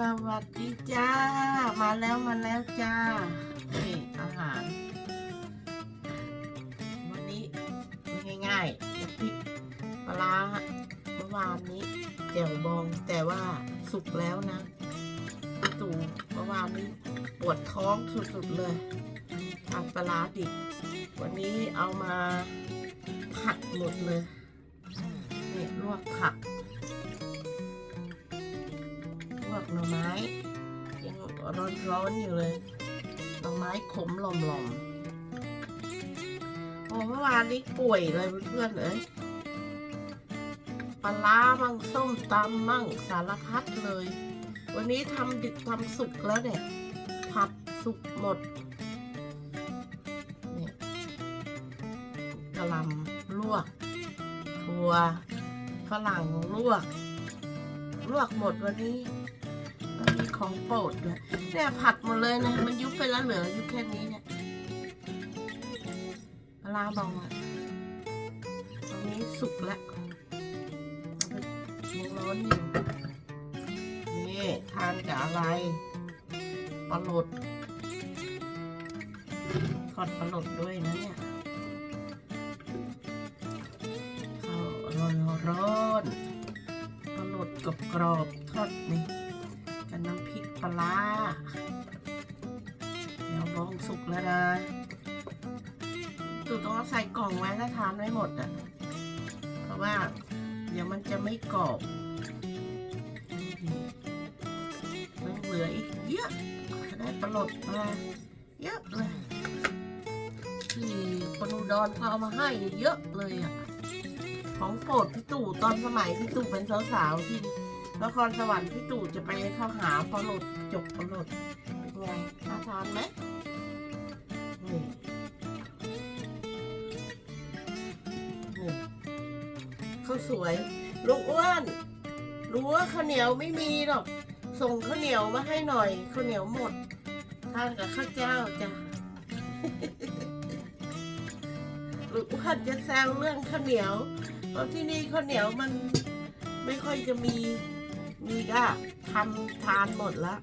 สวัสดีจ้า มาแล้วมาแล้วจ้านี่อาหาร วันนี้ง่ายๆพริกปลาเมื่อวานนี้แจ่วบองแต่ว่าสุกแล้วนะตู่เมื่อวานนี้ปวดท้องสุดๆเลยทานปลาร้าดิบวันนี้เอามาผัดหมดเลยนี่ลวกผัก หน่อไม้ ยังร้อนๆอยู่เลยหน่อไม้ขมหลอมๆโอ้เมื่อวานนี้ป่วยเลยเพื่อนๆเอ้ยปลาร้ามั่งส้มตำมั่งสารพัดเลย วันนี้ทำดึกทำสุกแล้วเนี่ยผัดสุกหมดเนี่ยกะหล่ำลวกถั่วฝรั่งลวก ลวกหมดวันนี้ ของโปรดด้วยเนี่ยผัดหมดเลยนะ มันยุบไปแล้วเหลือยุบแค่นี้เนี่ยปลาบองอะตอนนี้สุกแล้วยังร้อนอยู่นี่ทานกับอะไรปลาหลดทอดปลาหลดด้วยนะเนี่ยข้าวร้อนร้อนปลาหลดกรอบกรอบทอดนี่ นะตู่ต้องเอาใส่กล่องไว้ถ้าทานไม่หมดอะ เพราะว่า เดี๋ยวมันจะไม่กรอบยังเหลืออีกเยอะได้ปลาหลดมาเยอะเลยที่คนอุดรเขาเอามาให้เยอะเลยอะ ของโปรดพี่ตู่ตอนสมัยพี่ตู่เป็นสาวๆที่นครสวรรค์พี่ตู่จะไปเข้าหาปลาหลดจกปลาหลดเป็นไงน่าทานไหม ข้าวสวยลูกอ้วนรู้ว่าข้าวเหนียวไม่มีหรอก ส่งข้าวเหนียวมาให้หน่อยข้าวเหนียวหมดทานกับข้าวเจ้าจ้ะลูกอ้วนจะแซวเรื่องข้าวเหนียวเพราะที่นี่ข้าวเหนียวมันไม่ค่อยจะมีมีก็ทำทานหมดแล้ว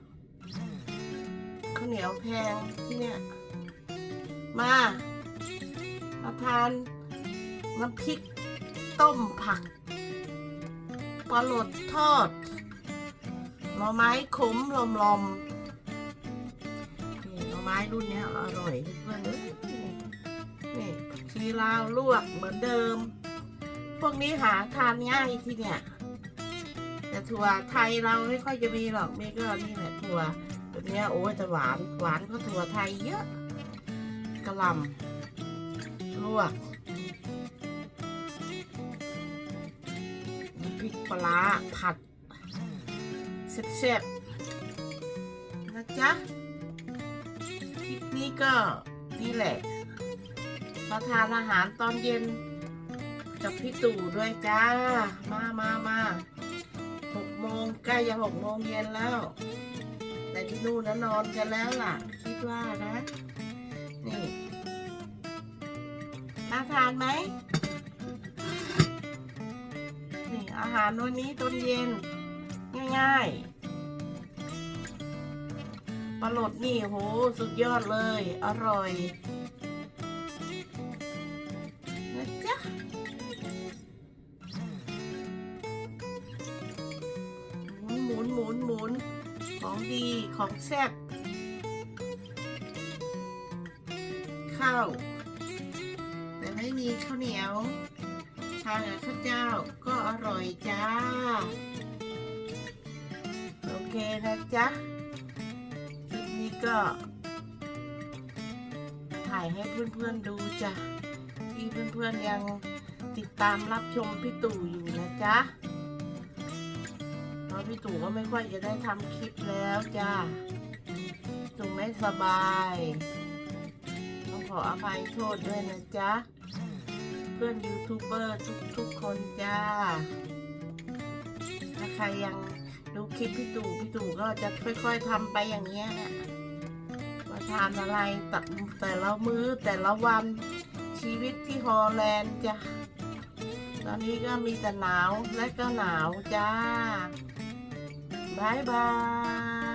ข้าวเหนียวแพงที่เนี่ย มามาทานน้ำพริก ต้มผักปลาหลดทอดหน่อไม้ขมลมลมๆนี่หน่อไม้รุ่นนี้อร่อยเพื่อนๆเอ้ยนี่ชีลาวลวกเหมือนเดิม พวกนี้หาทานง่ายที่เนี่ยแต่ถั่วไทยเราไม่ค่อยจะมีหรอกมีก็นี่แหละถั่วตัวเนี้ยโอ้ยจะหวานหวานก็ถั่วไทยเยอะกระลำลวก ปลาร้าผัดแซ่บๆนะจ๊ะ คลิปนี้ก็นี่แหละมาทานอาหารตอนเย็นกับพี่ตู่ด้วยจ้า มามามาหกโมงใกล้จะหกโมงเย็นแล้ว แต่ที่นู่นนะนอนกันแล้วล่ะ คิดว่านะ นี่น่าทานไหม อาหารวันนี้ตอนเย็น ง่ายๆปลาหลดนี่โหสุดยอดเลย อร่อยนะจ๊ะหมุนหมุนหมุนหมุนของดีของแซ่บข้าว แต่ไม่มีข้าวเหนียว ทานกับข้าวเจ้าก็อร่อยจ้า โอเคนะจ๊ะคลิปนี้ก็ ถ่ายให้เพื่อนๆดูจ้ะที่เพื่อนๆยังติดตามรับชมพี่ตู่อยู่นะจ๊ะเพราะพี่ตู่ก็ไม่ค่อยจะได้ทำคลิปแล้วจ้าตู่ไม่สบาย ต้องขออภัยโทษด้วยนะจ๊ะ พื่อนยูทูบเบอร์ทุกๆคนจ้า ถ้าใครยังดูคลิปพี่ตู่พี่ตู่ก็จะค่อย ๆทำไปอย่างเงี้ยแหละว่าทานอะไรตักแต่ละมื้อแต่ละวันชีวิตที่ฮอลแลนด์จ้ะตอนนี้ก็มีแต่หนาวและก็หนาวจ้าบายบาย